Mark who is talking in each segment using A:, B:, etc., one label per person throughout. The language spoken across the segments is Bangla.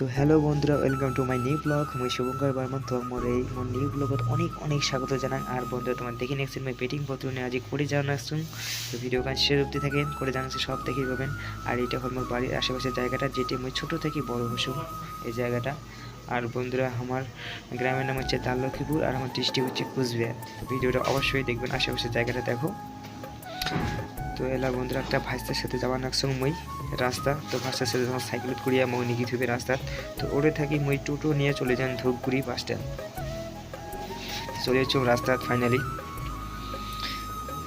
A: তো হ্যালো বন্ধুরা welcome to my new blog মই শুভঙ্কৰ বৰ্মন তো মোৰ এই মোৰ নিউ ব্লগত অনেক অনেক স্বাগত জানাই। আর বন্ধুরা, তোমার দেখে নিয়েছেন মই পেটিং পত্র নিয়ে। আজি করে জানাচ্ছুন তো ভিডিও গান শেষ অব্দি থাকেন, করে জানাচ্ছি সব দেখেই পাবেন। আর এটা হল মোর বাড়ির আশেপাশের জায়গাটা, যেটি মই ছোট থেকে বড় হসু এই জায়গাটা। আর বন্ধুরা, আমার গ্রামের নাম হচ্ছে দাললক্ষ্মীপুর আর আমার ডিস্ট্রিক্ট হচ্ছে কুচবিহার। ভিডিওটা অবশ্যই দেখবেন, আশেপাশের জায়গাটা দেখো। তো এলা বন্ধুরা, একটা ভাইস্তার সাথে যাওয়ার নাকসং মই রাস্তা, তো ভাইস্তার সাথে যখন সাইকেল করিয়া মই নিকি থুবে রাস্তা, তো ওরে থাকি মই টোটো নিয়ে চলে যান ধূপগুড়ি বাস স্ট্যান্ড চলে যাচ্ছি রাস্তা ফাইনালি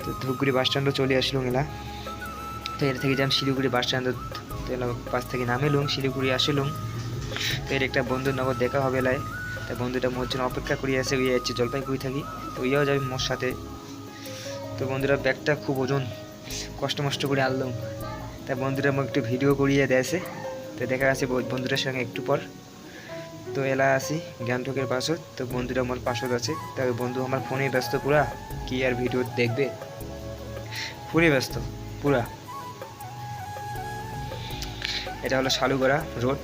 A: তো ধূপগুড়ি বাস স্ট্যান্ডও চলে আসলুম এলা। তো এর থেকে যাম শিলিগুড়ি বাস স্ট্যান্ড তো এলা বাস থেকে নামেলুম, শিলিগুড়ি আসলুম। তো এর একটা বন্ধুর নগর দেখা হবে এলায়। তা বন্ধুটা মোর জন্য অপেক্ষা করিয়া আছে, ওই যাচ্ছে জলপাইগুড়ি থাকি। তো ইয়েও যাবে মোর সাথে। তো বন্ধুরা, ব্যাগটা খুব ওজন। কষ্ট মষ্ট করে আনলাম। তা বন্ধুরা মোক একটু ভিডিও করিয়ে দেয়ছে। তো দেখা গেছে বন্ধুটার সঙ্গে একটু পর। তো এলা আসি গ্যাংটকের পাশত তো বন্ধুরা আমার পাশত আছে। তা ওই বন্ধু আমার ফোনে ব্যস্ত পুরা। কি আর ভিডিও দেখবে? ফোনে ব্যস্ত পুরা। এটা হলো শালুগড়া রোড।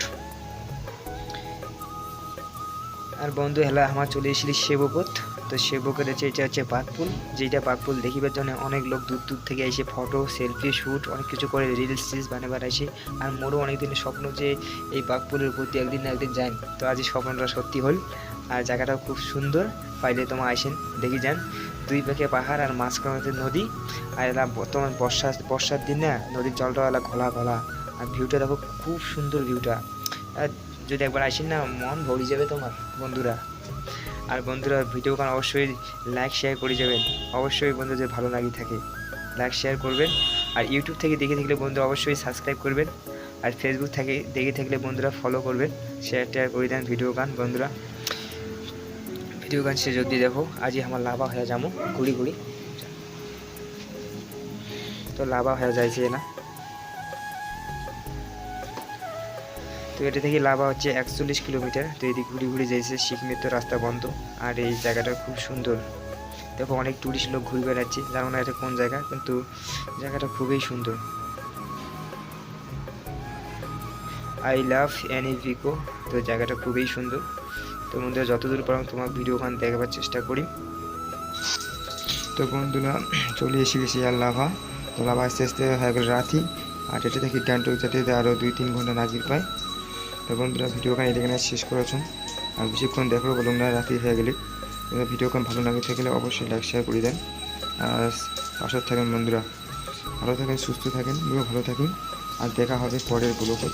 A: আর বন্ধু হেলা আমার চলে এসেছিলি সেবপথ। তো সেবকের হচ্ছে এটা হচ্ছে পাকপুল যেটা পাকপুল দেখিবার জন্য অনেক লোক দূর দূর থেকে এসে ফটো সেলফি শ্যুট অনেক কিছু করে রিলস টিলস বানাবার আসে আর মোরও অনেক দিনের স্বপ্ন যে এই পাকপুলের প্রতি একদিন না একদিন যাই। তো আজ এই স্বপ্নটা সত্যি হল। আর জায়গাটাও খুব সুন্দর। পাইলে তোমার আইসেন দেখি যান। দুই পাখে পাহাড় আর মাঝখানে নদী। আর এলা বর্তমান বর্ষা, বর্ষার দিন না, নদীর জলটা এলা ঘোলা ঘোলা। আর ভিউটা দেখো, খুব সুন্দর ভিউটা যদি একবার আসেন না, মন ভরে যাবে তোমার, বন্ধুরা। আর বন্ধুরা ভিডিও গান অবশ্যই লাইক শেয়ার করে যাবেন। অবশ্যই বন্ধুদের ভালো লাগে থাকে। লাইক শেয়ার করবেন। আর ইউটিউব থেকে দেখে থাকলে বন্ধু অবশ্যই সাবস্ক্রাইব করবেন। আর ফেসবুক থেকে দেখে থাকলে বন্ধুরা ফলো করবেন। শেয়ার টেয়ার করে দেন ভিডিও গান বন্ধুরা। ভিডিও গান শেষ অবধি দেখো। আজই আমার লাভা হয়ে যাব ঘুরি ঘুরি তো লাভা হয়ে যাইছে না। তো এটা থেকে লাভা হচ্ছে একচল্লিশ কিলোমিটার। তো এদিকে ঘুরে ঘুরে যাইছে সিকিমের তো রাস্তা বন্ধ। আর এই জায়গাটা খুব সুন্দর। দেখো অনেক টুরিস্ট লোক ঘুরে বেড়াচ্ছে। জানো না এটা কোন জায়গা? কিন্তু জায়গাটা খুবই সুন্দর। আই লাভ ভিকো তো জায়গাটা খুবই সুন্দর। তো বন্ধুরা, যতদূর পারো তোমার ভিডিও গান দেখাবার চেষ্টা করি। তো বন্ধুরা, চলে এসে গেছি আর লাভা। তো লাভা আস্তে আস্তে হয়ে গেল রাতি আর এটা থেকে গ্যাংটক যেতে আরও দুই তিন ঘণ্টা নাজির পায়। তো বন্ধুরা, ভিডিও গান এখানে শেষ করেছেন আর বেশিক্ষণ দেখো বলুন না রাতি হয়ে গেলে। ভিডিও গান ভালো লাগে থাকলে অবশ্যই লাইক শেয়ার করে দেন। আর পাশে থাকেন বন্ধুরা। ভালো থাকেন, সুস্থ থাকেন ভালো থাকুন। আর দেখা হবে পরের ব্লগে